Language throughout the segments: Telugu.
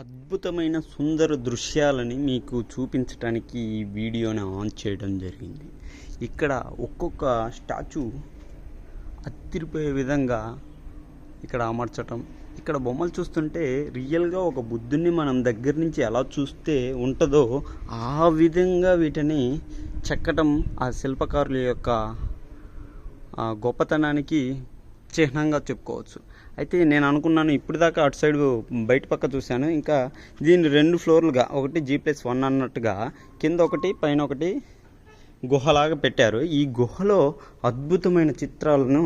అద్భుతమైన సుందర దృశ్యాలని మీకు చూపించడానికి ఈ వీడియోని ఆన్ చేయడం జరిగింది. ఇక్కడ ఒక్కొక్క స్టాచ్యూ అత్తిరిపోయే విధంగా ఇక్కడ అమర్చటం. ఇక్కడ బొమ్మలు చూస్తుంటే రియల్గా ఒక బుద్ధుని మనం దగ్గర నుంచి ఎలా చూస్తే ఉంటుందో ఆ విధంగా వీటిని చెక్కటం ఆ శిల్పకారుల యొక్క గొప్పతనానికి చిహ్నంగా చెప్పుకోవచ్చు. అయితే నేను అనుకున్నాను ఇప్పటిదాకా అటు సైడ్ బయట పక్క చూశాను. ఇంకా దీన్ని రెండు ఫ్లోర్లుగా ఒకటి జీ ప్లస్ వన్ అన్నట్టుగా కింద ఒకటి పైన ఒకటి గుహలాగా పెట్టారు. ఈ గుహలో అద్భుతమైన చిత్రాలను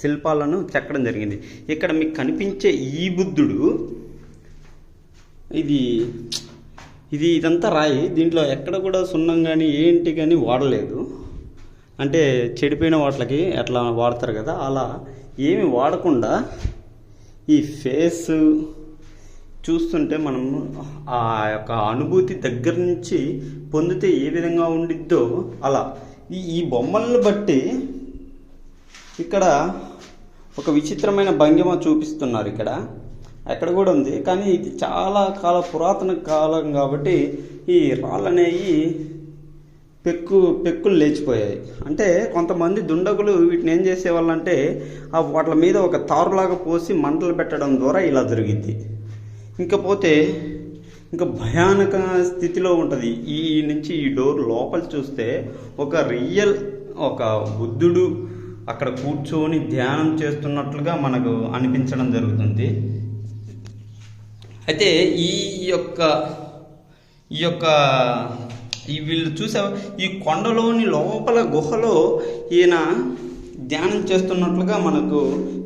శిల్పాలను చెక్కడం జరిగింది. ఇక్కడ మీకు కనిపించే ఈ బుద్ధుడు ఇది ఇది ఇదంతా రాయి. దీంట్లో ఎక్కడ కూడా సున్నం కానీ ఏంటి కానీ వాడలేదు. అంటే చెడిపోయిన వాటికి ఎట్లా వాడతారు కదా అలా ఏమి వాడకుండా ఈ ఫేస్ చూస్తుంటే మనం ఆ యొక్క అనుభూతి దగ్గర నుంచి పొందితే ఏ విధంగా ఉండిద్దో అలా. ఈ ఈ బొమ్మలను బట్టి ఇక్కడ ఒక విచిత్రమైన భంగిమ చూపిస్తున్నారు ఇక్కడ. అక్కడ కూడా ఉంది. కానీ ఇది చాలా కాల పురాతన కాలం కాబట్టి ఈ రాళ్ళు అనేవి పెక్కు పెక్కులు లేచిపోయాయి. అంటే కొంతమంది దుండగులు వీటిని ఏం చేసేవాళ్ళంటే ఆ వాటి మీద ఒక తారులాగా పోసి మంటలు పెట్టడం ద్వారా ఇలా జరిగింది. ఇంకపోతే ఇంకా భయానక స్థితిలో ఉంటుంది. ఈ నుంచి ఈ డోర్ లోపల చూస్తే ఒక రియల్ ఒక బుద్ధుడు అక్కడ కూర్చొని ధ్యానం చేస్తున్నట్లుగా మనకు అనిపించడం జరుగుతుంది. అయితే ఈ యొక్క ఈ యొక్క ఈ వీళ్ళు చూసా ఈ కొండలోని లోపల గుహలో ఈయన ధ్యానం చేస్తున్నట్లుగా మనకు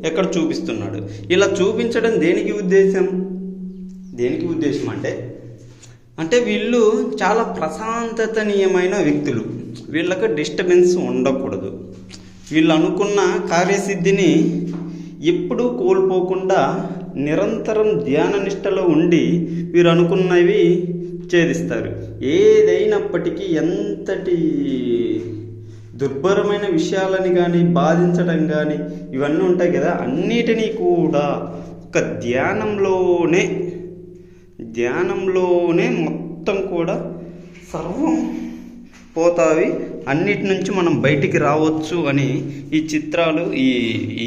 ఎక్కడ చూపిస్తున్నాడు? ఇలా చూపించడం దేనికి ఉద్దేశం దేనికి ఉద్దేశం అంటే అంటే వీళ్ళు చాలా ప్రశాంతతనీయమైన వ్యక్తులు. వీళ్ళకు డిస్టర్బెన్స్ ఉండకూడదు. వీళ్ళు అనుకున్న కార్యసిద్ధిని ఎప్పుడూ కోల్పోకుండా నిరంతరం ధ్యాన నిష్టలో ఉండి వీరు అనుకున్నవి ఛేదిస్తారు. ఏదైనప్పటికీ ఎంతటి దుర్భరమైన విషయాలని కానీ బాధించడం కానీ ఇవన్నీ ఉంటాయి కదా అన్నిటినీ కూడా ఒక ధ్యానంలోనే ధ్యానంలోనే మొత్తం కూడా సర్వం పోతావి అన్నిటి నుంచి మనం బయటికి రావచ్చు అని ఈ చిత్రాలు ఈ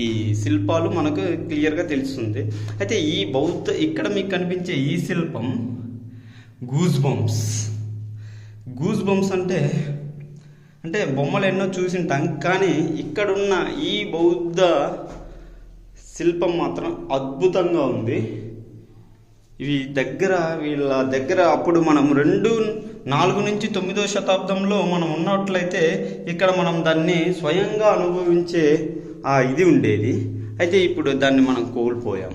ఈ శిల్పాలు మనకు క్లియర్గా తెలుస్తుంది. అయితే ఈ బౌద్ధ ఇక్కడ మీకు కనిపించే ఈ శిల్పం గూజ్ బంప్స్ గూజ్ బంప్స్ అంటే అంటే బొమ్మలు ఎన్నో చూసింటాం కానీ ఇక్కడున్న ఈ బౌద్ధ శిల్పం మాత్రం అద్భుతంగా ఉంది. ఇవి దగ్గర వీళ్ళ దగ్గర అప్పుడు మనం రెండు నాలుగు నుంచి తొమ్మిదో శతాబ్దంలో మనం ఉన్నట్లయితే ఇక్కడ మనం దాన్ని స్వయంగా అనుభవించే ఆ ఇది ఉండేది. అయితే ఇప్పుడు దాన్ని మనం కోల్పోయాం.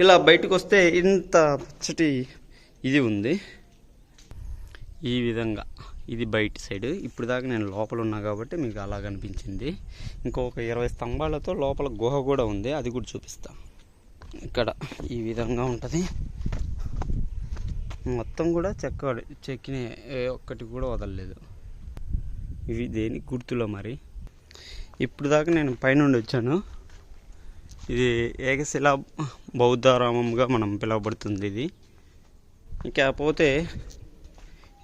ఇలా బయటకు వస్తే ఇంత పచ్చటి ఇది ఉంది. ఈ విధంగా ఇది బయట సైడ్. ఇప్పుడు దాకా నేను లోపల ఉన్నా కాబట్టి మీకు అలా కనిపించింది. ఇంకొక ఇరవై స్తంభాలతో లోపల గుహ కూడా ఉంది. అది కూడా చూపిస్తా. ఇక్కడ ఈ విధంగా ఉంటుంది. మొత్తం కూడా చెక్క చెక్కిన ఏ ఒక్కటి కూడా వదలలేదు. ఇవి దేని గుర్తులో మరి? ఇప్పుడు దాకా నేను పైనుండి వచ్చాను. ఇది ఏకశిలా బౌద్ధారామంగా మనం పిలువబడుతుంది ఇది. ఇకపోతే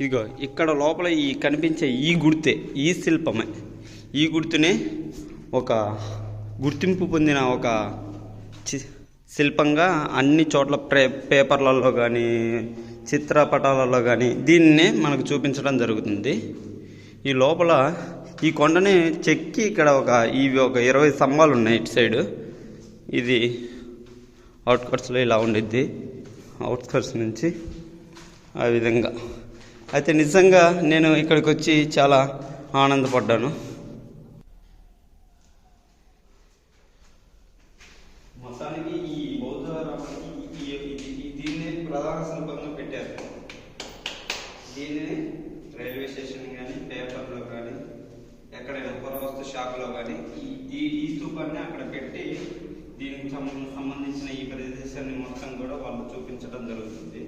ఇదిగో ఇక్కడ లోపల ఈ కనిపించే ఈ గుర్తే ఈ శిల్పమే. ఈ గుర్తునే ఒక గుర్తింపు పొందిన ఒక శిల్పంగా అన్ని చోట్ల ప్రే పేపర్లలో కానీ చిత్రపటాలలో కానీ దీన్నే మనకు చూపించడం జరుగుతుంది. ఈ లోపల ఈ కొండని చెక్కి ఇక్కడ ఒక ఇవి ఒక ఇరవై స్తంభాలు ఉన్నాయి ఇటు సైడు. ఇది అవుట్కట్స్లో ఇలా ఉండిద్ది. అవుట్కట్స్ నుంచి ఆ విధంగా. అయితే నిజంగా నేను ఇక్కడికి వచ్చి చాలా ఆనందపడ్డాను మొత్తానికి ఈ బౌద్ధ రామానికి ఈ- ఈ- ఈ- దీన్నే ప్రధాన శిల్పంగా పెట్టారు దీనిని రైల్వే స్టేషన్ కానీ పేపర్లో కానీ ఎక్కడైనా పురవస్తు షాప్లో కానీ ఈ ఈ- స్థూపాన్ని అక్కడ పెట్టి దీనికి సంబంధించిన ఈ ప్రదేశాన్ని మొత్తం కూడా వాళ్ళు చూపించడం జరుగుతుంది.